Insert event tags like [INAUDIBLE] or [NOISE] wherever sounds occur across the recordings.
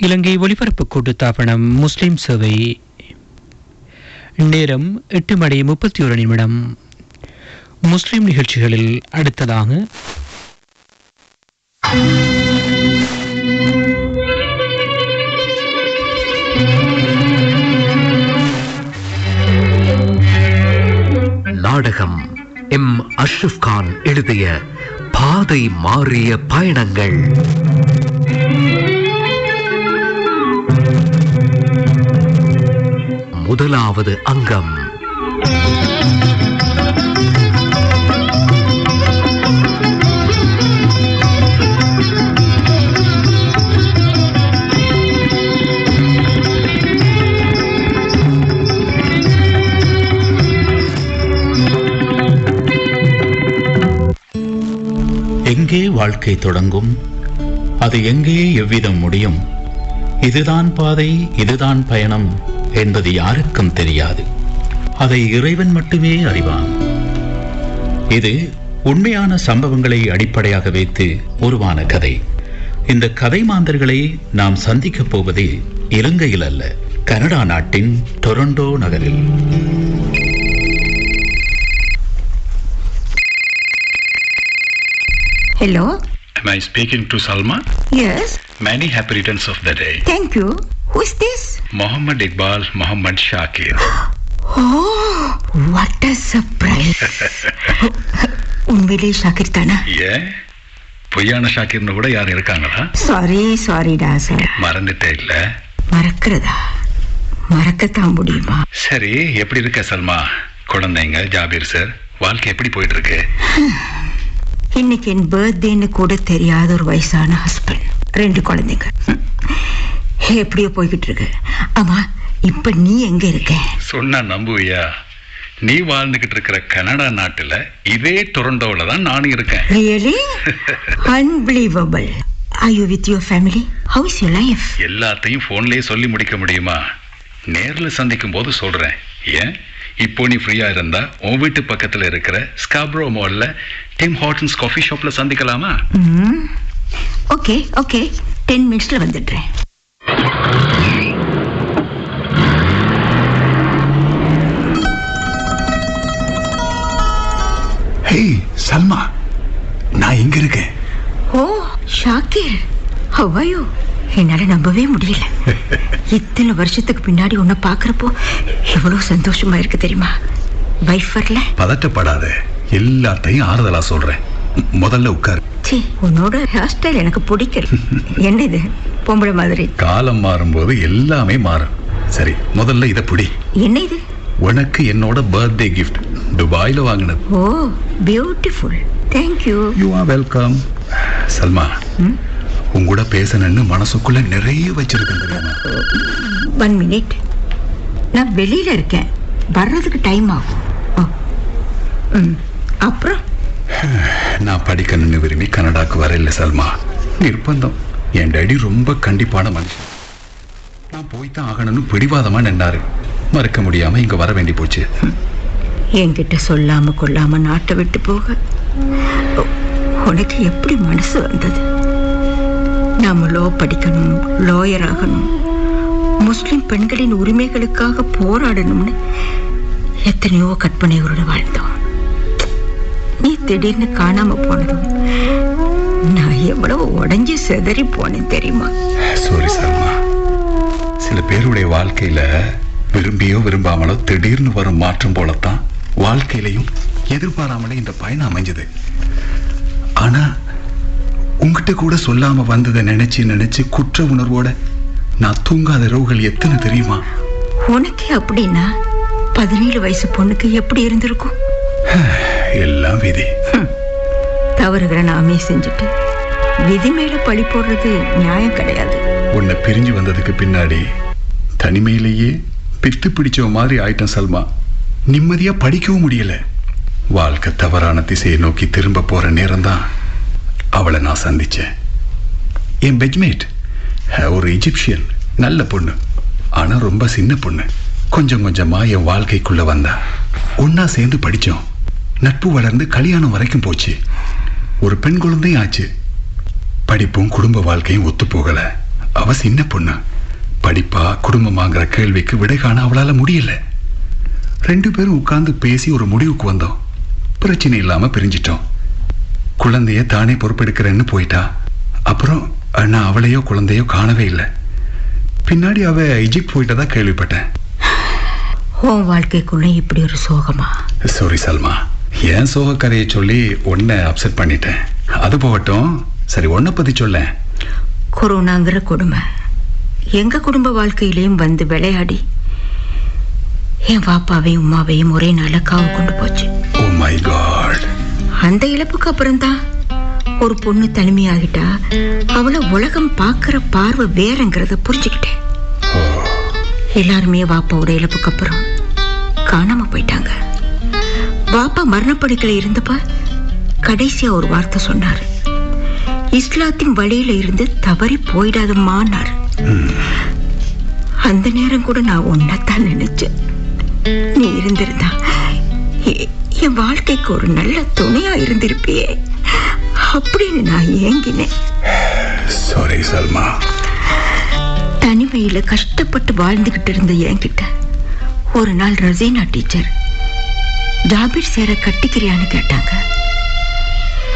இலங்கை ஒலிபரப்பு கூட்டுத்தாபனம் முஸ்லிம் சேவை. நேரம் எட்டு மணி முப்பத்தி ஒரு நிமிடம். முஸ்லிம் நிகழ்ச்சிகளில் அடுத்ததாக. நாடகம் எம் அஷ்ரப் கான் எழுதிய பாதை மாறிய பயணங்கள். முதலாவது அங்கம். எங்கே வாழ்க்கை தொடங்கும்? அது எங்கே எவ்விதம் முடியும்? இதுதான் பாதை இதுதான் பயணம். என்பது யாருக்கும் தெரியாது அதை இறைவன் மட்டுமே அறிவான் இது உண்மையான சம்பவங்களை அடிப்படையாக வைத்து உருவான கதை இந்த கதை மாந்தர்களை நாம் சந்திக்கப் போவது இலங்கையில் அல்ல கனடா நாட்டின் டொரண்டோ நகரில் Hello? Am I speaking to Salma? Yes, Many happy returns of the day. thank you. Who's this? Iqbal Muhammad Shakir. Oh, what a surprise. [LAUGHS] உண்மையிலே ஷாக்கிர் தானா? ஏன் பொய்யான ஷாக்கிர்னு கூட யாரும் இருக்காங்களா? சாரி சாரிடா சார் மறந்துட்டே இல்ல. மறக்கிறதா? மறக்கத்தான் முடியுமா? சரி எப்படி இருக்க சல்மா? குழந்தைங்க ஜாபீர் சார் வாழ்க்கை எப்படி போயிட்டு இருக்கு இன்னைக்கு என் பர்த்டேன்னு கூட தெரியாத ஒரு வயசான ஹஸ்பண்ட் ரெண்டு குழந்தைங்க. எப்படியோ போய்கிட்டு இருக்கு. ஆமா இப்ப நீ எங்க இருக்க? சொன்னா நம்புவியா? நீ வாழ்ந்துகிட்டு இருக்கிற கனடா நாட்டுல இதே டொரண்டோல தான் நானும் இருக்கேன். Really unbelievable are you with your family how is your life எல்லாத்தையும் போன்லயே சொல்லி முடிக்க முடியுமா? நேர்ல சந்திக்கும் போது சொல்றேன். ஏன்? இப்போ நீ ஃப்ரீயா இருந்தா உன் வீட்டு பக்கத்துல இருக்கிற ஸ்காப்ரோ மால்ல டிம் ஹாட்டன்ஸ் காஃபி ஷாப்ல சந்திக்கலாமா? ஓகே ஓகே டென் மினிட்ஸ்ல வந்துடுறேன். ஹேய் சல்மா நான் இங்க இருக்கேன். ஓ ஷாக்கிர். ஹவாயோ என்னால நம்பவே முடியல. [LAUGHS] இத்தனை வருஷத்துக்கு பின்னாடி உன்னை பாக்குறப்போ எவ்வளவு சந்தோஷமா இருக்கு தெரியுமா? வைஃப் வரல பதட்டப்படாத. எல்லாத்தையும் ஆறுதலா சொல்றேன். முதல்ல உட்காரு. உன்னோட ஹேர் ஸ்டைல் எனக்கு பிடிக்கல. [LAUGHS] என்ன இது பொம்பளை மாதிரி. காலம் மாறும்போது எல்லாமே மாறும். சரி முதல்ல இத புடி. என்ன இது உனக்கு என்னோட பர்த்டே gift. துபாயில வாங்கினது. ஓ beautiful thank you you are welcome Salma உங்கூட பேசணும்னு மனசுக்குள்ள நிறைய வச்சிருக்கேன் தெரியுமா? ஒன் மினிட் நான் வெளியில இருக்கேன். வர்றதுக்கு டைம் ஆகும். அப்புறம்? நான் படிக்கணும்னு விரும்பி கனடாக்கு வரல சல்மா. நிர்பந்தம். என் டேடி ரொம்ப கண்டிப்பான மனுஷன். நான் போய்தான் ஆகணும்னு பிடிவாதமா நின்னாரு. மறுக்க முடியாம இங்க வர வேண்டி போச்சு. என்கிட்ட சொல்லாம கொள்ளாம நாட்டை விட்டு போக. உனக்கு எப்படி மனசு வந்தது? நாம லோ படிக்கணும் லோயர் ஆகணும். முஸ்லிம் பெண்களின் உரிமைகளுக்காக போராடணும்னு எத்தனையோ கற்பனைகளோட வாழ்ந்தோம். நீ திடீர்னு காணாம போனதும் செதறி போனேன் தெரியுமா? சாரி சல்மா சில பேருடைய வாழ்க்கையில விரும்பியோ விரும்பாமலோ திடீர்னு வரும் மாற்றம் போலத்தான் வாழ்க்கையிலையும் எதிர்பாராமலே இந்த பயணம் அமைஞ்சது. ஆனா உங்ககிட்ட கூட சொல்லாம வந்ததை நினைச்சு நினைச்சு குற்ற உணர்வோட நான் தூங்காத இரவுகள் எத்தனை தெரியுமா? உனக்கே அப்படின்னா பதினேழு வயசு பொண்ணுக்கு எப்படி இருந்திருக்கும்? எல்லாம் விதி. தவறுகளை நாமே செஞ்சுட்டு விதி மேல பழி போடுறது நியாயம் கிடையாது. உன்னை பிரிஞ்சு வந்ததுக்கு பின்னாடி தனிமையிலேயே பித்து பிடிச்ச மாதிரி ஆயிட்டேன் சல்மா. நிம்மதியா படிக்கவும் முடியல. வாழ்க்கை தவறான திசையை நோக்கி திரும்ப போற நேரம்தான் அவளை நான் சந்திச்சேன். என் பெட்மேட் ஒரு இஜிப்சியன் நல்ல பொண்ணு. ஆனா ரொம்ப சின்ன பொண்ணு. கொஞ்சம் கொஞ்சமா என் வாழ்க்கைக்குள்ள வந்தா. ஒன்னா சேர்ந்து படிச்சோம். நட்பு வளர்ந்து கல்யாணம் வரைக்கும் போச்சு. ஒரு பெண் குழந்தையும் ஆச்சு. படிப்பும் குடும்ப வாழ்க்கையும் ஒத்து போகல. அவ சின்ன பொண்ணு. படிப்பா குடும்பமாங்கிற கேள்விக்கு விடை காண அவளால முடியல. ரெண்டு பேரும் உட்கார்ந்து பேசி ஒரு முடிவுக்கு வந்தோம். பிரச்சனை இல்லாம பிரிஞ்சிட்டோம். குழந்தைய தானே பொறுப்பெடுக்கிறேன்னு போயிட்டா. அப்புறம் நான் அவளையோ குழந்தையோ காணவே இல்லை. பின்னாடி அவ இஜிப்ட் போயிட்டதா கேள்விப்பட்டேன். உன் வாழ்க்கைக்குள்ள இப்படி ஒரு சோகமா? சாரி சல்மா. ஏன் சோக கதையை சொல்லி உன்னை அப்செட் பண்ணிட்டேன்? அது போகட்டும். சரி உன்னை பத்தி சொல்ல கொரோனாங்கிற கொடுமை. எங்க குடும்ப வாழ்க்கையிலையும் வந்து விளையாடி என் பாப்பாவையும் உமாவையும் ஒரே நாள்ல காவு கொண்டு போச்சு. காட் அந்த இழப்புக்கு அப்புறம்தான் ஒரு பொண்ணு தனிமையாகிட்டா அவளை உலகம் பார்க்கிற பார்வை வேறங்கிறத புரிஞ்சுக்கிட்டேன். எல்லாருமே வாப்பாவோட இழப்புக்கு அப்புறம் காணாம போயிட்டாங்க. வாப்பா மரணப்படுக்கையில இருந்தப்ப கடைசியா ஒரு வார்த்தை சொன்னார். இஸ்லாத்தின் வழியில இருந்து தவறி போயிடாதம்மான்னாரு அந்த நேரம் கூட நான் ஒன்னத்தான் நினைச்சேன். நீ இருந்திருந்தா என் வாழ்க்கைக்கு ஒரு நல்ல துணையா இருந்திருப்பியே. அப்படின்னு நான் ஏங்கினேன். சாரி சல்மா. தனிமையில கஷ்டப்பட்டு வாழ்ந்துகிட்டு இருந்த என்கிட்ட ஒரு நாள் ரசீனா டீச்சர் ஜாபீர் சேர கட்டிக்கிறியான்னு கேட்டாங்க.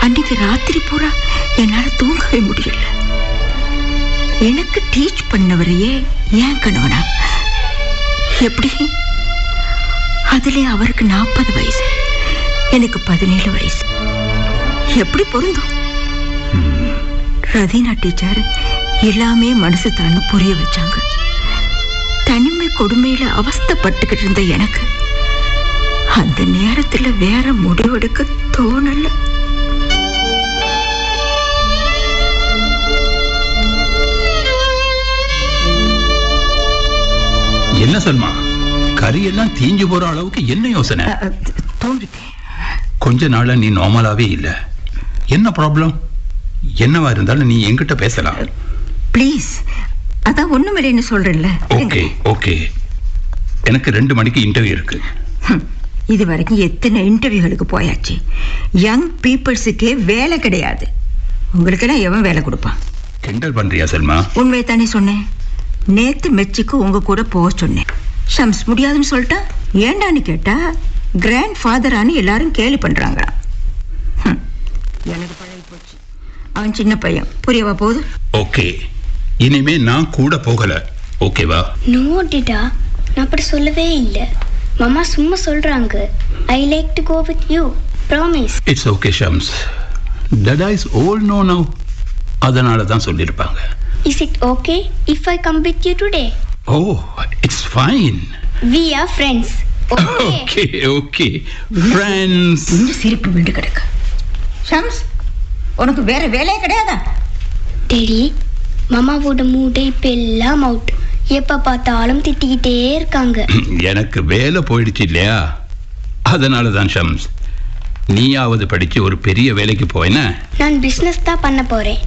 அன்னைக்கு ராத்திரி பூரா என்னால தூங்கவே முடியல. எனக்கு டீச் பண்ணவரையே ஏன் கணவனா? எப்படி? அதுல அவருக்கு நாற்பது வயசு எனக்கு பதினேழு வயசு. எப்படி பொருந்தும்? ரதீனா டீச்சர் எல்லாமே மனசு தான் புரிய வச்சாங்க. தனிமை கொடுமையில அவஸ்தப்பட்டுக்கிட்டு இருந்த எனக்கு அந்த நேரத்துல வேற முடிவெடுக்க தோணல. என்ன சல்மா கறி எல்லாம் தீஞ்சு போற அளவுக்கு என்ன யோசனை? தோன்றுதே. கொஞ்ச நாளா நீ நார்மலாவே இல்ல. என்ன ப்ராப்ளம்? என்னவா இருந்தாலும் நீ என்கிட்ட பேசலாம். ப்ளீஸ். அதான் ஒண்ணுமில்லைன்னு சொல்றேன்ல. Okay okay. எனக்கு ரெண்டு மணிக்கு இன்டர்வியூ இருக்கு. இது வரைக்கும் எத்தனை இன்டர்வியூகளுக்கு போயாச்சு. யங் பீப்புள்ஸுக்கே வேலை கிடையாது. உங்களுக்கெல்லாம் எவன் வேலை கொடுப்பான்? கிண்டல் பண்றியா சல்மா உண்மையை தானே சொன்னேன். நேத்து மெச்சிக்கு உங்க கூட போக சொன்னேன். ஷம்ஸ் முடியாதுன்னு சொல்லிட்டா? ஏண்டான்னு கேட்டா கிராண்ட் ஃபாதரானு எல்லாரும் கேலி பண்றாங்க எனக்கு பழகி போச்சு. அவன் சின்ன பையன். புரியவா போகுது ஓகே. இனிமே நான் கூட போகல. ஓகேவா? நோ டிடா. நான் அப்படி சொல்லவே இல்லை. மாமா சும்மா சொல்றாங்க. I like to go with you promise it's okay Shams. Dada is old no now அதனால தான் சொல்லியிருப்பாங்க. Is it okay if I come with you today oh it's fine we are friends okay okay okay friends இன்னும் சிரிப்பு விண்டு கிடக்கு. ஷம்ஸ் உனக்கு வேற வேலையே கிடையாதா? டேடி மாமாவோட மூடை இப்போ எல்லாம் அவுட் எப்போ பார்த்தாலும் திட்டிக்கிட்டே இருக்காங்க. [CLEARS THROAT] எனக்கு வேலை போயிடுச்சு இல்லையா? அதனால தான் ஷம்ஸ் நீயாவது படிச்சு ஒரு பெரிய வேலைக்கு போயின நான் பிஸ்னஸ் தான் பண்ண போகிறேன்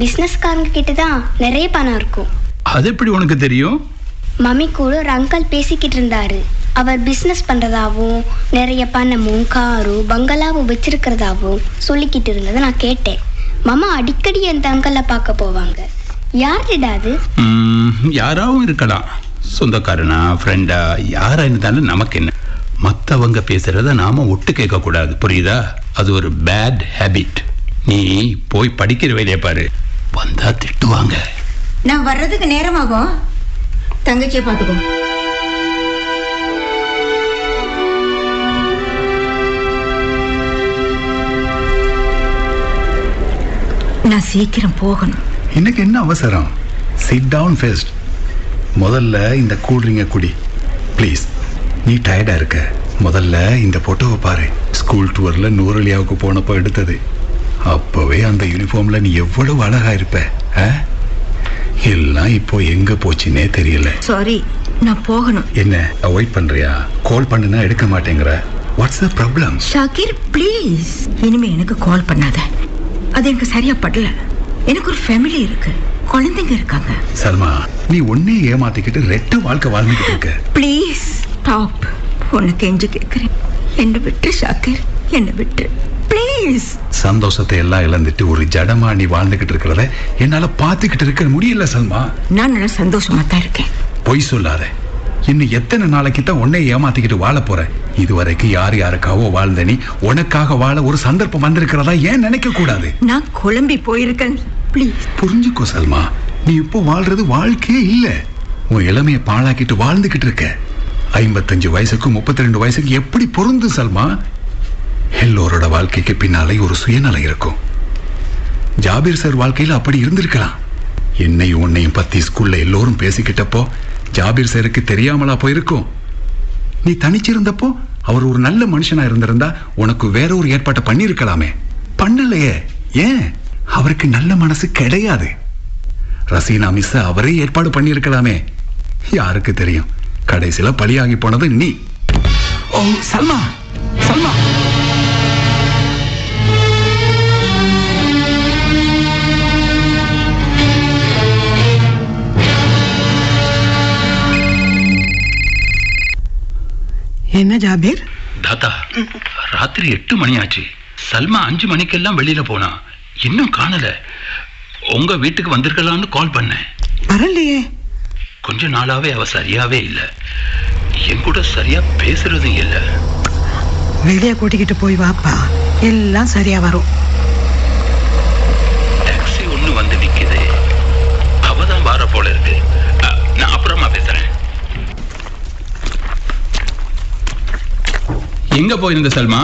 பிஸ்னஸ்காரங்க கிட்ட தான் நிறைய பணம் இருக்கும். அது எப்படி உனக்கு தெரியும்? மம்மி கூட ஒரு அங்கிள் பேசிக்கிட்டு இருந்தாரு. அவர் பிஸ்னஸ் பண்ணுறதாவும் நிறைய பணமும் காரும் பங்களாவும் வச்சிருக்கிறதாவும் சொல்லிக்கிட்டு இருந்ததை நான் கேட்டேன். மாமா அடிக்கடி அந்த அங்கிளை பார்க்க போவாங்க. யார்டிடா அது? ம், யாராவும் இருக்கலாம். சொந்தக்காரனா ஃப்ரெண்டா யாரா இருந்தாலும் நமக்கு என்ன? மற்றவங்க பேசுறத நாம ஒட்டு கேட்க கூடாது புரியுதா? அது ஒரு பேட் ஹேபிட் நீ போய் படிக்கிற வேலையை பாரு. வந்தா திட்டுவாங்க. நான் வர்றதுக்கு நேரமாகும். தங்கச்சியை பார்த்துக்கோ. நான் சீக்கிரம் போகணும். இன்னைக்கு என்ன அவசரம்? சிட் டவுன் ஃபெஸ்ட் முதல்ல இந்த கூல்ட்ரிங்கை குடி. ப்ளீஸ் நீ டயர்டா இருக்க. முதல்ல இந்த போட்டோவை பாரு. ஸ்கூல் டூர்ல நூரலியாவுக்கு போனப்போ எடுத்தது. அப்போவே அந்த யூனிஃபார்ம்ல நீ எவ்வளவு அழகா இருப்ப? எல்லாம் இப்போ எங்க போச்சுன்னே தெரியல. சாரி நான் போகணும். என்ன அவாய்ட் பண்றியா? கால் பண்ணுனா எடுக்க மாட்டேங்கிற. What's the problem Shakir please இனிமே எனக்கு கால் பண்ணாத. அது எனக்கு சரியா படல. எனக்கு ஒரு ஃபேமிலி இருக்கு. குழந்தைங்க இருக்காங்க. சல்மா நீ ஒன்னே ஏமாத்திக்கிட்டு ரெட்ட வாழ்க்கை வாழ்ந்துகிட்டு இருக்க. ப்ளீஸ் ஸ்டாப் உனக்கு கெஞ்சி கேட்குறேன் என்னை விட்டு ஷாக்கிர் என்னை விட்டு ப்ளீஸ் சந்தோஷத்தை எல்லாம் இழந்துட்டு ஒரு ஜடமா நீ வாழ்ந்துகிட்டு இருக்கிறத என்னால பார்த்துக்கிட்டு இருக்க முடியல சல்மா. நான் நல்லா சந்தோஷமா தான் இருக்கேன். பொய் சொல்லாத. இன்னும் எத்தனை நாளைக்கு தான் உன்னை ஏமாத்திக்கிட்டு வாழ போற? இதுவரைக்கும் யார் யாருக்காவோ வாழ்ந்த நீ உனக்காக வாழ ஒரு சந்தர்ப்பம் வந்திருக்கிறதா ஏன் நினைக்க கூடாது? நான் குழம்பி போயிருக்கேன். ப்ளீஸ் புரிஞ்சுக்கோ சல்மா. நீ இப்போ வாழ்றது வாழ்க்கையே இல்ல. உன் இளமைய பாழாக்கிட்டு வாழ்ந்துகிட்டு இருக்க. ஐம்பத்தஞ்சு வயசுக்கும் முப்பத்தி ரெண்டு வயசுக்கு எப்படி பொருந்து சல்மா? எல்லோரோட வாழ்க்கைக்கு பின்னாலே ஒரு சுயநலம் இருக்கும். ஜாபீர் சார் வாழ்க்கையில் அப்படி இருந்திருக்கலாம். என்னையும் உன்னையும் பத்தி ஸ்கூல்ல எல்லோரும் பேசிக்கிட்டப்போ ஜாபீர் சாருக்கு தெரியாமலா போயிருக்கும். நீ தனிச்சிருந்தப்போ அவர் ஒரு நல்ல மனுஷனா இருந்திருந்தா உனக்கு வேற ஒரு ஏற்பாட்டை பண்ணியிருக்கலாமே. பண்ணலையே. ஏன்? அவருக்கு நல்ல மனசு கிடையாது. ரசீனா மிஸ் அவரே ஏற்பாடு பண்ணியிருக்கலாமே. யாருக்கு தெரியும்? கடைசியில பலியாகி போனது நீ. ஓ சல்மா! என்ன ஜாபீர்? தாத்தா ராத்திரி எட்டு மணி ஆச்சு சல்மா அஞ்சு மணிக்கெல்லாம் வெளியில போனா. இன்னும் காணல. உங்க வீட்டுக்கு வந்திருக்கலாம்னு கால் பண்ணேன். வரலையே. கொஞ்ச நாளாவே அவ சரியாவே இல்ல. என் கூட சரியா பேசுறதும் இல்ல. வெளியே கூட்டிக்கிட்டு போய் வாப்பா. எல்லாம் சரியா வரும் டாக்ஸி ஒண்ணு வந்து நிக்குது அவதான் வார போல இருக்கு அ, நான் அப்புறமா பேசுறேன் எங்க போயிருந்த சல்மா?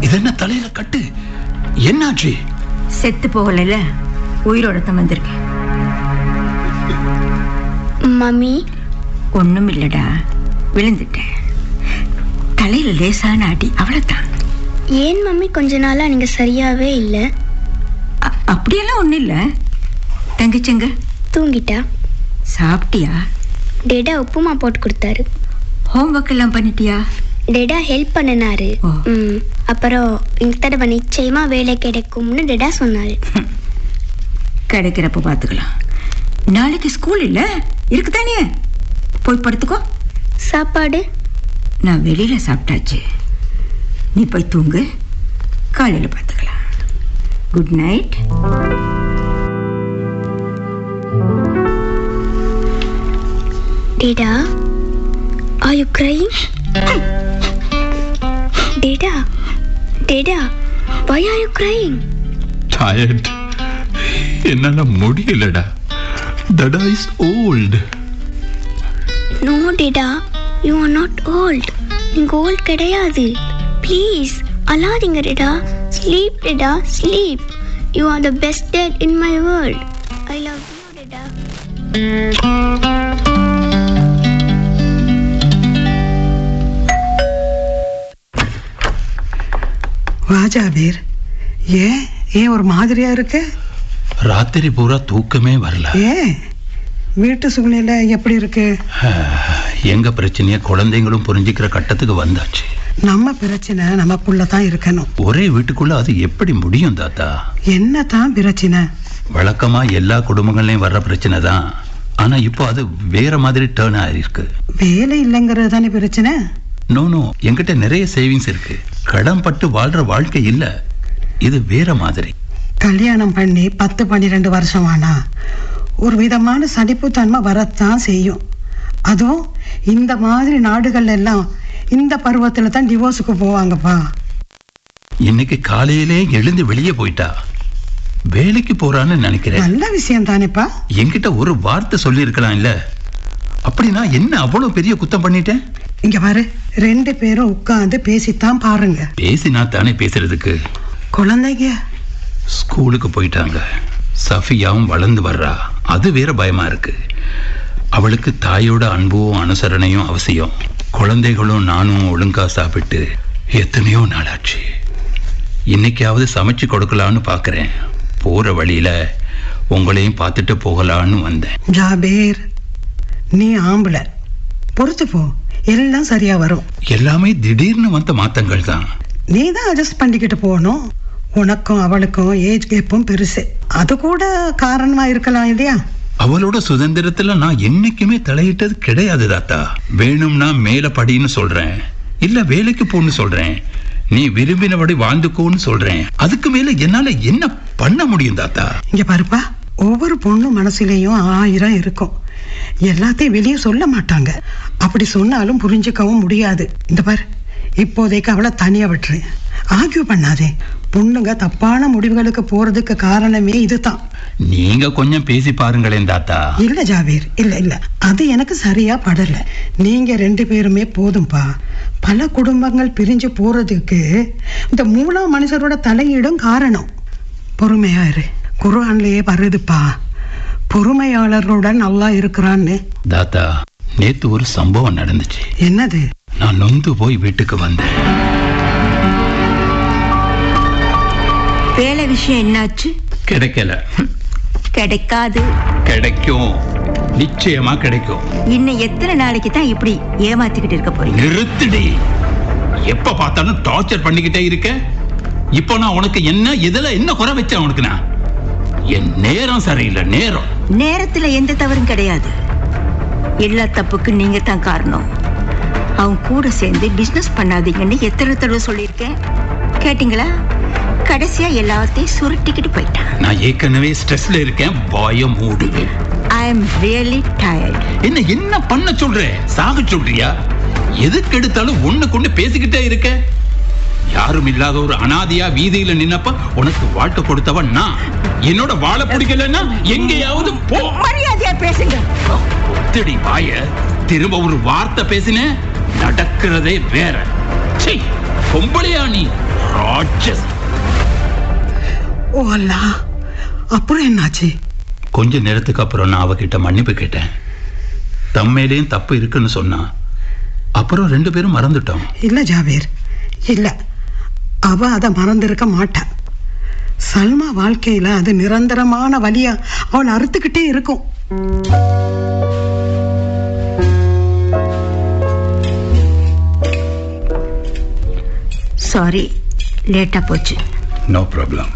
இது என்ன தலையில கட்டு? என்னாச்சு? செத்து போகலைல. உயிரோட தான் வந்திருக்கேன். மம்மி. ஒண்ணும் இல்லடா விழுந்துட்டேன். தலையில லேசான அடி. அவ்வளவுதான். ஏன் மம்மி? கொஞ்ச நாளா நீங்க சரியாவே இல்லை. அப்படியெல்லாம் ஒண்ணும் இல்ல. தங்கச்சிங்க. தூங்கிட்டா? சாப்பிட்டியா? டேடா உப்புமா போட்டு கொடுத்தாரு. ஹோம்ஒர்க் எல்லாம் பண்ணிட்டியா? டேடா ஹெல்ப் பண்ணினாரு. அப்புறம் இந்த தடவை நிச்சயமா வேலை கிடைக்கும்னு டேடா சொன்னாரு. கிடைக்கிறப்ப பார்த்துக்கலாம் நாளைக்கு ஸ்கூல் இல்ல? இருக்குதானே போய் படுத்துக்கோ. சாப்பாடு? நான் வெளியில சாப்பிட்டாச்சு. நீ போய் தூங்கு. காலையில பார்த்துக்கலாம் good night Dada are you crying? Dada Dada why are you crying? Tired என்னால முடியலடா. Dada is old no Dada you are not old நீங்க ஓல்ட் கிடையாது. ப்ளீஸ் அழாதீங்க Dada sleep Dada sleep you are the best dad in my world I love you Dada வா ஜாபீர் ஏன் ஏன் ஒரு மாதிரியா இருக்கு? ராத்திரி பூரா தூக்கமே வரல. ஏன்? வீட்டு சூழ்நிலை எப்படி இருக்கு? எங்க பிரச்சனைய குழந்தைங்களும் புரிஞ்சுக்கிற கட்டத்துக்கு வந்தாச்சு. நம்ம பிரச்சனை நமக்குள்ள தான் இருக்கணும். ஒரே வீட்டுக்குள்ள அது எப்படி முடியும் தாத்தா? என்ன தான் பிரச்சனை? வழக்கமா எல்லா குடும்பங்கள்லயும் வர்ற பிரச்சனை தான். ஆனா இப்போ அது வேற மாதிரி டேர்ன் ஆயிருக்கு. வேலை இல்லைங்கிறது தானே பிரச்சனை? நோ நோ என்கிட்ட நிறைய சேவிங்ஸ் இருக்கு. கடன் பட்டு வாழ்ற வாழ்க்கை இல்ல. இது வேற மாதிரி. கல்யாணம் பண்ணி பத்து பன்னிரெண்டு வருஷம் ஆனா ஒரு விதமான சலிப்புத்தன்மை வரத்தான் செய்யும். அதுவும் இந்த மாதிரி நாடுகள் எல்லாம் இந்த பருவத்துல தான் டிவோர்ஸுக்கு போவாங்கப்பா. இன்னைக்கு காலையிலே எழுந்து வெளியே போயிட்டா? வேலைக்கு போறான்னு நினைக்கிறேன். நல்ல விஷயம் தானேப்பா. என்கிட்ட ஒரு வார்த்தை சொல்லியிருக்கலாம் இல்ல அப்படின்னா என்ன அவ்வளவு பெரிய குத்தம் பண்ணிட்டேன்? இங்க பாரு ரெண்டு பேரும் உட்கார்ந்து பேசித்தான் பாருங்க. பேசினா தானே பேசுறதுக்கு? குழந்தைங்க. ஸ்கூலுக்கு போயிட்டாங்க. சஃபியாவும் வளர்ந்து வர்றா. அது வேற பயமா இருக்கு. அவளுக்கு தாயோட அன்பும் அனுசரணையும் அவசியம். குழந்தைகளும் நானும் ஒழுங்கா சாப்பிட்டு எத்தனையோ நாளாச்சு. இன்னைக்காவது சமைச்சு கொடுக்கலான்னு பார்க்கறேன் போற வழியில உங்களையும் பார்த்துட்டு போகலான்னு வந்தேன். ஜாபீர் நீ ஆம்பளை. பொறுத்து போ. எல்லாம் சரியா வரும். எல்லாமே திடீர்னு வந்த மாத்தங்கள் தான். நீ தான் அட்ஜஸ்ட் பண்ணிக்கிட்டு போகணும். உனக்கும் அவளுக்கும் ஏஜ் கேப்பும் பெருசு. அது கூட காரணமா இருக்கலாம் இல்லையா? அவளோட சுதந்திரத்துல நான் என்னைக்குமே தலையிட்டது கிடையாது தாத்தா. வேணும்னா மேல படின்னு சொல்றேன். இல்ல வேலைக்கு போன்னு சொல்றேன். நீ விரும்பினபடி வாழ்ந்துக்கோன்னு சொல்றேன். அதுக்கு மேல என்னால என்ன பண்ண முடியும் தாத்தா? இங்க பாருப்பா ஒவ்வொரு பொண்ணு மனசுலயும் ஆயிரம் இருக்கும். எல்லாத்தையும் வெளியே சொல்ல மாட்டாங்க. அப்படி சொன்னாலும் புரிஞ்சுக்கவும் முடியாது. இந்த பாரு இப்போதைக்கு அவளை தனியா விட்டுரு. ஆர்கியூ பண்ணாதே. பொண்ணுங்க தப்பான முடிவுகளுக்கு போறதுக்கு காரணமே இதுதான். நீங்க கொஞ்சம் பேசி பாருங்களேன் தாத்தா. இல்ல ஜாபீர் இல்ல இல்ல. அது எனக்கு சரியா படல. நீங்க ரெண்டு பேருமே போதும்பா. பல குடும்பங்கள் பிரிஞ்சு போறதுக்கு இந்த மூணாம் மனுஷரோட தலையீடும் காரணம். பொறுமையா இரு. குர்ஆன்லயே வருதுப்பா பொறுமையாளர்களுடன் நல்லா இருக்கிறான்னு? தாத்தா நேத்து ஒரு சம்பவம் நடந்துச்சு. என்னது? நான் நொந்து போய் வீட்டுக்கு வந்தேன். வேலை விஷயம் என்னாச்சு? கிடைக்கல. கிடைக்காது. கிடைக்கும். நிச்சயமா கிடைக்கும். இன்னும் எத்தனை நாளைக்கு தான் இப்படி ஏமாத்திக்கிட்டு இருக்க போறீங்க? நிறுத்துடி. எப்ப பார்த்தாலும் டார்ச்சர் பண்ணிக்கிட்டே இருக்க? இப்போ நான் உனக்கு என்ன எதுல என்ன குறை வச்சேன் உனக்கு நான்? என் நேரம் சரியில்லை நேரம். நேரத்துல எந்த தவறும் கிடையாது. எல்லா தப்புக்கு நீங்க தான் காரணம். அவன் கூட சேர்ந்து பிசினஸ் பண்ணாதீங்கன்னு எத்தனை தடவை சொல்லியிருக்கேன்? கேட்டிங்களா? கடைசியா எல்லாத்தையும் சுருட்டிக்கிட்டு போயிட்டான். நான் ஏற்கனவே ஸ்ட்ரெஸ்ல இருக்கேன் வாய மூடுது. ஐ எம் ரியலி டயர்ட் என்ன என்ன பண்ண சொல்ற? சாக சொல்றியா? எதுக்கு எடுத்தாலும் ஒண்ணு கொண்டு பேசிக்கிட்டே இருக்க. யாரும் இல்லாத ஒரு அனாதையா வீதியில நின்னப்ப உனக்கு வாழ்க்கை கொடுத்தவன் நான். என்னோட வாழ பிடிக்கலன்னா எங்கேயாவது போ. மரியாதையா பேசுங்க. ஒத்தடி வாய திரும்ப ஒரு வார்த்தை பேசின நடக்கிறதே வேற. சீ, பொம்பளையா நீ ராட்சஸ். ஓ அல்லா அப்புறம் என்னாச்சு? கொஞ்ச நேரத்துக்கு அப்புறம் நான் அவகிட்ட மன்னிப்பு கேட்டேன். தம்மேலேயும் தப்பு இருக்குன்னு சொன்னா. அப்புறம் ரெண்டு பேரும் மறந்துட்டோம். இல்ல ஜாபீர் இல்ல. அவ அதை மறந்திருக்க மாட்டா. சல்மா வாழ்க்கையில அது நிரந்தரமான வழியா அவள் அறுத்துக்கிட்டே இருக்கும். சாரி லேட்டா போச்சு. No problem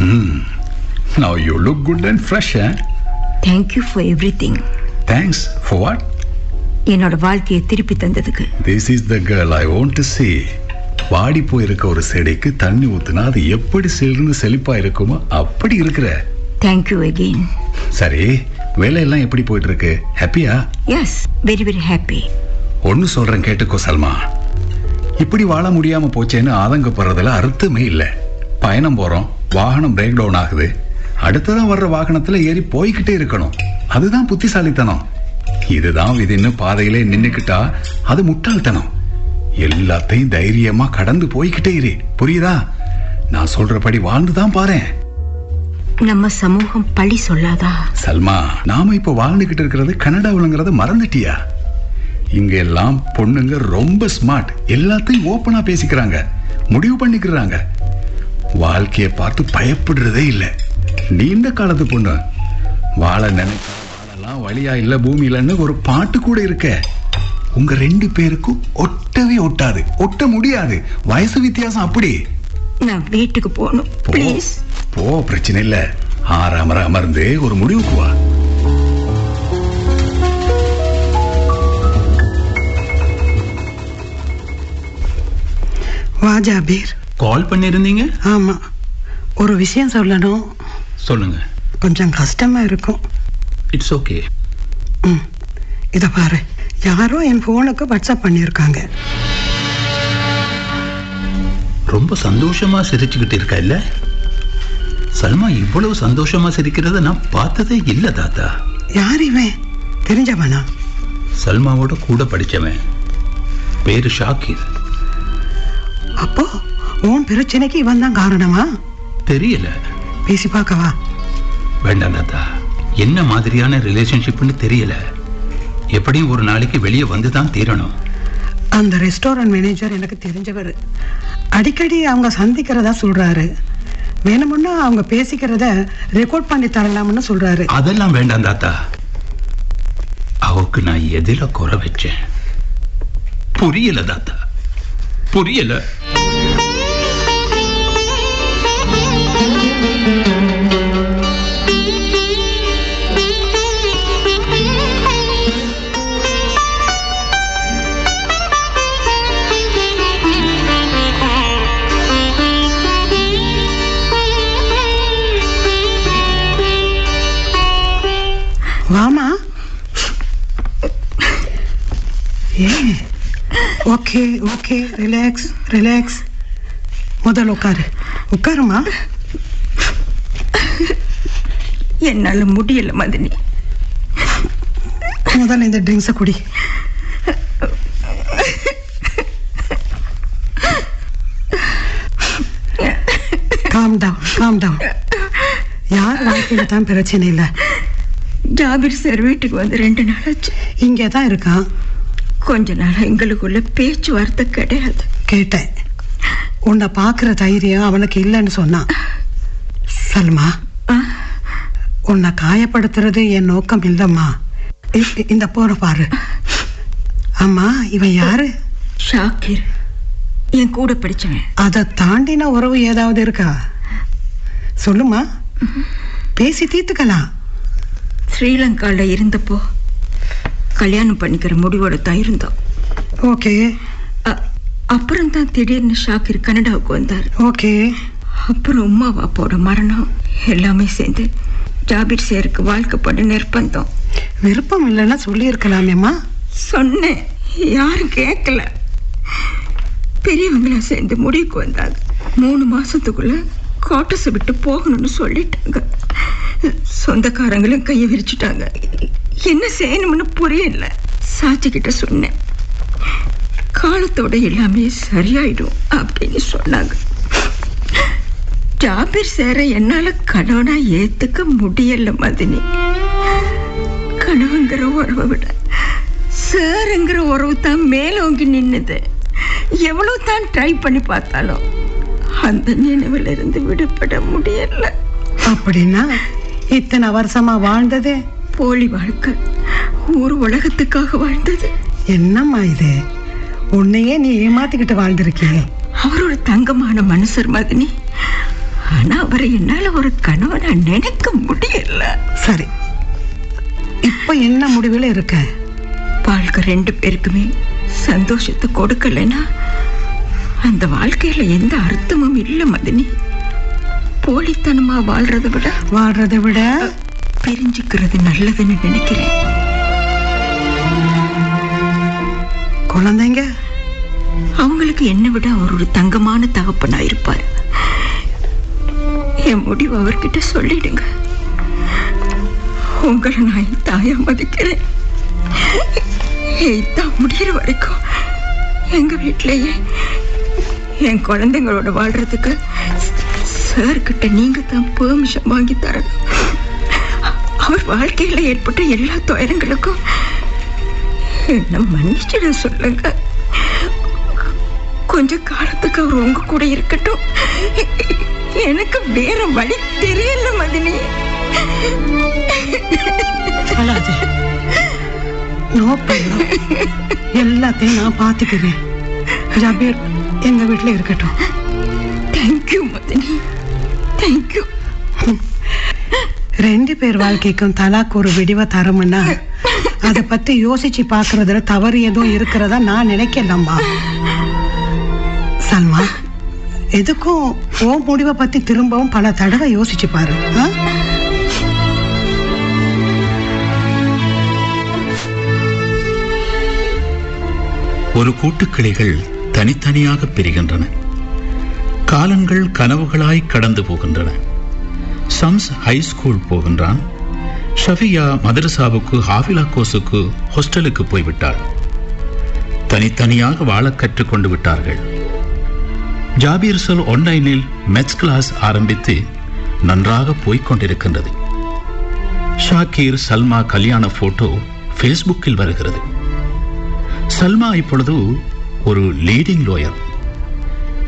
hmm now you look good and fresh thank you for everything thanks for what என்னோட வாழ்க்கையை திருப்பி தந்ததுக்கு. This is the girl I want to see. வாடி போயிருக்க ஒரு செடிக்கு தண்ணி ஊத்துனா அது எப்படி சிலிர்ந்து செழிப்பா இருக்குமோ அப்படி இருக்கிற. தேங்க்யூ அகெயின் சரி வேலையெல்லாம் எப்படி போயிட்டு இருக்கு ஹாப்பியா எஸ் வெரி வெரி ஹாப்பி ஒன்னு சொல்றேன் கேட்டுக்கோ சல்மா. இப்படி வாழ முடியாம போச்சேன்னு ஆதங்கப்படுறதுல அர்த்தமே இல்லை. பயணம் போறோம் வாகனம் பிரேக் டவுன் ஆகுது. அடுத்ததான் வர்ற வாகனத்துல ஏறி போய்கிட்டே இருக்கணும். அதுதான் புத்திசாலித்தனம். இதுதான் விதின்னு பாதையிலே நின்னுக்கிட்டா அது முட்டாள்தனம். எல்லாத்தையும் தைரியமா கடந்து போய்கிட்டே இரு. புரியுதா? நான் சொல்றபடி வாழ்ந்துதான் பாரேன். நம்ம சமூகம் பழி சொல்லாதா? சல்மா நாம இப்ப வாழ்ந்துகிட்டு இருக்கிறது கனடாவுலங்கிறத மறந்துட்டியா? இங்க எல்லாம் பொண்ணுங்க ரொம்ப ஸ்மார்ட் எல்லாத்தையும் ஓப்பனா பேசிக்கிறாங்க. முடிவு பண்ணிக்கிறாங்க. வாழ்க்கைய பார்த்து பயப்படுறதே இல்லை. நீண்ட காலத்து பொண்ணு. வாழ நினைக்க வாழலாம் வழியா இல்ல பூமியிலன்னு ஒரு பாட்டு கூட இருக்க. உங்க ரெண்டு பேருக்கும் ஒட்டவே ஒட்டாது. ஒட்ட முடியாது. வயசு வித்தியாசம் அப்படி. நான் வீட்டுக்கு போகணும். ப்ளீஸ் போ பிரச்சனை இல்ல. ஆறாமர அமர்ந்து ஒரு முடிவுக்கு வா. வா ஜாபீர். கால் பண்ணியிருந்தீங்க? ஆமா. ஒரு விஷயம் சொல்லணும். சொல்லுங்க. கொஞ்சம் கஷ்டமா இருக்கும். இட்ஸ் ஓகே ம். இதை பாரு. யாரோ என் ஃபோனுக்கு வாட்ஸ்அப் பண்ணியிருக்காங்க. ரொம்ப சந்தோஷமா சிரிச்சுக்கிட்டு இருக்கா இல்ல? சல்மா இவ்வளவு சந்தோஷமா சிரிக்கிறத நான் பார்த்ததே இல்ல தாத்தா. யார் இவன்? தெரிஞ்சவனா? சல்மாவோட கூட படிச்சவன். பேரு ஷாக்கிர். அப்போ உன் பிரச்சனைக்கு இவன் தான் காரணமா? தெரியல. பேசி பார்க்கவா? வேண்டாம் தாத்தா. என்ன மாதிரியான ரிலேஷன்ஷிப்னு தெரியல. எப்படியும் ஒரு நாளைக்கு வெளியே வந்து தான் தீரணும்? அந்த ரெஸ்டாரண்ட் மேனேஜர் எனக்கு தெரிஞ்சவர். அடிக்கடி அவங்க சந்திக்கிறதா சொல்றாரு. வேணுமுன்னா அவங்க பேசிக்கிறத ரெக்கார்ட் பண்ணி தரலாம்னு சொல்றாரு. அதெல்லாம் வேண்டாம் தாத்தா. அவக்கு நான் எதில குறை வச்சேன்? புரியல தாத்தா. புரியல. வாமா. ஏ ஓகே ஓகே ரிலாக்ஸ் ரிலாக்ஸ் முதல் உட்காரு. உட்காருமா? என்னால் முடியல மதினி. முதல்ல இந்த ட்ரிங்க்ஸை குடி. காம் டவுன் காம் டவுன் யார் வாழ்க்கையில் தான் பிரச்சனை இல்லை? ஜாபிர் சார் வீட்டுக்கு வந்து ரெண்டு நாள் ஆச்சு இங்கே தான் இருக்கான் கொஞ்ச நாள் எங்களுக்குள்ள பேச்சுவார்த்தை கிடையாது. கேட்டேன். உன்னை பார்க்குற தைரியம் அவனுக்கு இல்லைன்னு சொன்னான் சல்மா உன்னை காயப்படுத்துறது என் நோக்கம் இல்லைம்மா. இந்த போற பாரு. அம்மா இவன் யாரு? ஷாக்கிர் என் கூட படிச்சவன். அதை தாண்டின உறவு ஏதாவது இருக்கா? சொல்லுமா பேசி தீர்த்துக்கலாம். ஸ்ரீலங்கால இருந்தப்போ கல்யாணம் பண்ணிக்கிற முடிவோட தான் இருந்தோம். ஓகே. அப்புறம் தான் திடீர்னு ஷாக்கிர் கனடாவுக்கு வந்தார். ஓகே. அப்புறம் உமா அப்பாவோட மரணம் எல்லாமே சேர்ந்து ஜாபிர் சேருக்கு வாழ்க்கைப்பட நிர்பந்தம். விருப்பம் இல்லைன்னா சொல்லியிருக்கலாமேம்மா. சொன்னேன். யாரும் கேட்கல. பெரியவங்களா சேர்ந்து முடிவுக்கு வந்தாங்க. மூணு மாசத்துக்குள்ள கோட்டஸை விட்டு போகணும்னு சொல்லிட்டாங்க. சொந்தக்காரங்களும் கையை விரிச்சிட்டாங்க. என்ன செய்யணும்னு புரியல. சாட்சி கிட்ட சொன்னேன். காலத்தோட எல்லாமே சரியாயிடும் அப்படின்னு சொன்னாங்க. ஜாபிர் சேர என்னால கணவனா ஏத்துக்க முடியல மதினி. கணவங்கிற உறவை விட சாருங்கிற உறவு தான் மேலோங்கி நின்னுது. எவ்வளவு தான் ட்ரை பண்ணி பார்த்தாலும் அந்த நினைவுல இருந்து விடுபட முடியல. அப்படின்னா இத்தனை வருஷமா வாழ்ந்தது? போலி வாழ்க்கை ஊர் உலகத்துக்காக வாழ்ந்தது. என்னம்மா இது? உன்னையே நீ ஏமாத்திக்கிட்டு வாழ்ந்திருக்கீங்க அவர் ஒரு தங்கமான மனுஷர் மதினி. ஆனா அவரை என்னால ஒரு கணவனை நினைக்க முடியல. சரி. இப்போ என்ன முடிவில் இருக்க? வாழ்க்கை ரெண்டு பேருக்குமே சந்தோஷத்தை கொடுக்கலைன்னா அந்த வாழ்க்கையில எந்த அர்த்தமும் இல்லை மதினி. போலித்தனமா வாழ்றதை விட வாழ்றதை விட பிரிஞ்சுக்கிறது நல்லதுன்னு நினைக்கிறேன். குழந்தைங்க? அவங்களுக்கு என்னை விட அவர் ஒரு தங்கமான தகப்பனா இருப்பார். என் முடிவு அவர்கிட்ட சொல்லிடுங்க. உங்களை நான் என் தாயா மதிக்கிறேன். இதான் முடிகிற வரைக்கும் எங்க வீட்டிலேயே என் குழந்தைங்களோட வாழ்றதுக்கு சார்கிட்ட நீங்க தான் பெர்மிஷன் வாங்கி தரணும். அவர் வாழ்க்கையில ஏற்பட்ட எல்லா துயரங்களுக்கும் என்ன மன்னிச்சிட சொல்லுங்க. கொஞ்ச காலத்துக்கு அவர் உங்க கூட இருக்கட்டும். எனக்கு வேற வழி தெரியல மதினி. எல்லாத்தையும் நான் பார்த்துக்கிறேன். ஜபீர் எங்க வீட்டில் இருக்கட்டும். தேங்க்யூ மதினி. தேங்க்யூ ரெண்டு பேர் வாழ்க்கைக்கும் தலாக்கு ஒரு விடிவை தரமுன்னா அதை பத்தி யோசிச்சு பார்க்கறதுல தவறு எதுவும் இருக்கிறதா நான் நினைக்கலம்மா சல்மா எதுக்கும் ஓ முடிவை பத்தி திரும்பவும் பல தடவை யோசிச்சு பாரு ஆ? ஒரு கூட்டுக்கிளைகள் தனித்தனியாக பிரிகின்றன. காலங்கள் கனவுகளாய் கடந்து போகின்றன. சம்ஸ் ஹை ஸ்கூல் போகின்றான். ஷஃபியா மதரசாவுக்கு ஹாஃபிலா கோஸுக்கு ஹாஸ்டலுக்கு போய்விட்டாள். தனித்தனியாக வாழ கற்றுக்கொண்டு விட்டார்கள். ஜாபீர் சொல் ஆன்லைனில் மெத்ஸ் கிளாஸ் ஆரம்பித்து நன்றாக போய்க் கொண்டிருக்கின்றது. ஷாக்கீர் சல்மா கல்யாண போட்டோ ஃபேஸ்புக்கில் வருகிறது. சல்மா இப்பொழுது ஒரு லீடிங் லோயர்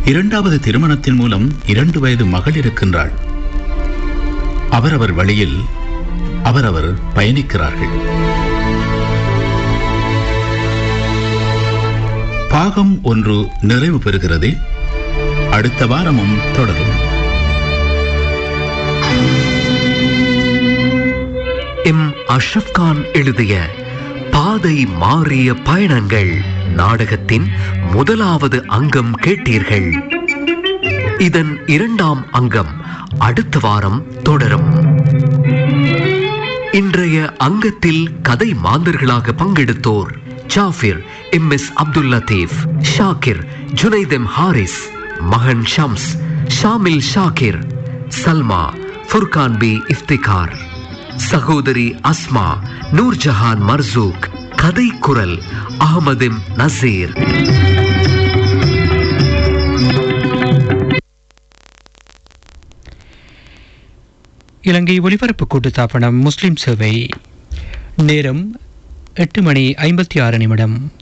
இரண்டாவது திருமணத்தின் மூலம் இரண்டு வயது மகள் இருக்கின்றாள். அவரவர் வழியில் அவரவர் பயணிக்கிறார்கள். பாகம் ஒன்று நிறைவு பெறுகிறது. அடுத்த வாரமும் தொடரும். எம். அஷ்ரப் கான் எழுதிய பாதை மாறிய பயணங்கள். நாடகத்தின் முதலாவது அங்கம் கேட்டீர்கள். இதன் இரண்டாம் அங்கம் அடுத்த வாரம் தொடரும். இன்றைய அங்கத்தில் கதை மாந்தர்களாக பங்கெடுத்தோர் ஜாஃபிர் எம் எஸ் அப்துல் லத்தீப் ஷாக்கிர் ஜுனைதெம் ஹாரிஸ் மகன் ஷம்ஸ் ஷாமில் ஷாக்கிர் சல்மா ஃபுர்கான் பி இஃப்திகார் சகோதரி அஸ்மா நூர்ஜஹான் மர்சூக் கதை குரல் அகமதிம் நசீர். இலங்கை ஒலிபரப்பு கூட்டுத்தாபனம் முஸ்லிம் சேவை. நேரம் எட்டு மணி ஐம்பத்தி ஆறு நிமிடம்.